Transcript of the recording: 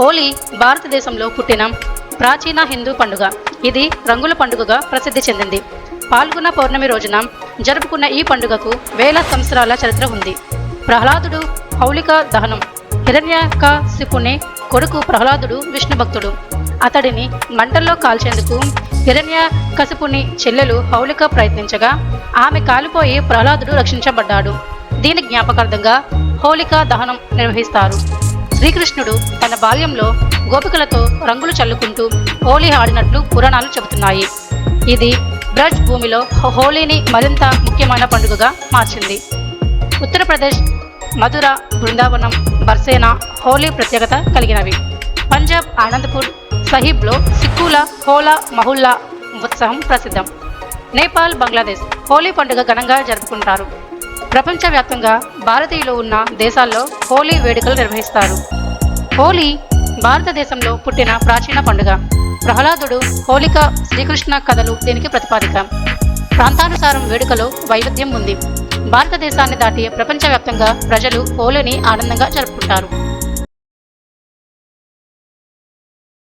హోలీ భారతదేశంలో పుట్టిన ప్రాచీన హిందూ పండుగ. ఇది రంగుల పండుగగా ప్రసిద్ధి చెందింది. పాల్గొన్న పౌర్ణమి రోజున జరుపుకున్న ఈ పండుగకు వేల సంవత్సరాల చరిత్ర ఉంది. ప్రహ్లాదుడు హౌలిక దహనం హిరణ్యకశిపుని కొడుకు ప్రహ్లాదుడు విష్ణు భక్తుడు. అతడిని మంటల్లో కాల్చేందుకు హిరణ్య కసిపుని చెల్లెలు హౌలిక ప్రయత్నించగా ఆమె కాలిపోయి ప్రహ్లాదుడు రక్షించబడ్డాడు. దీని జ్ఞాపకార్థంగా హోలికా దహనం నిర్వహిస్తారు. శ్రీకృష్ణుడు తన బాల్యంలో గోపికలతో రంగులు చల్లుకుంటూ హోలీ ఆడినట్లు పురాణాలు చెబుతున్నాయి. ఇది బ్రజ్ భూమిలో హోలీని మరింత ముఖ్యమైన పండుగగా మార్చింది. ఉత్తరప్రదేశ్ మధుర బృందావనం బర్సేనా హోలీ ప్రత్యేకత కలిగినవి. పంజాబ్ ఆనందపూర్ సహీబ్లో సిక్కుల హోలా మహుల్లా ఉత్సవం ప్రసిద్ధం. నేపాల్ బంగ్లాదేశ్ హోలీ పండుగ ఘనంగా జరుపుకుంటారు. ప్రపంచవ్యాప్తంగా భారతీయులు ఉన్న దేశాల్లో హోలీ వేడుకలు నిర్వహిస్తారు. హోలీ భారతదేశంలో పుట్టిన ప్రాచీన పండుగ. ప్రహ్లాదుడు హోలిక శ్రీకృష్ణ కథలు దీనికి ప్రతిపాదిక. ప్రాంతానుసారం వేడుకలో వైవిధ్యం ఉంది. భారతదేశాన్ని దాటి ప్రపంచవ్యాప్తంగా ప్రజలు హోలీని ఆనందంగా జరుపుకుంటారు.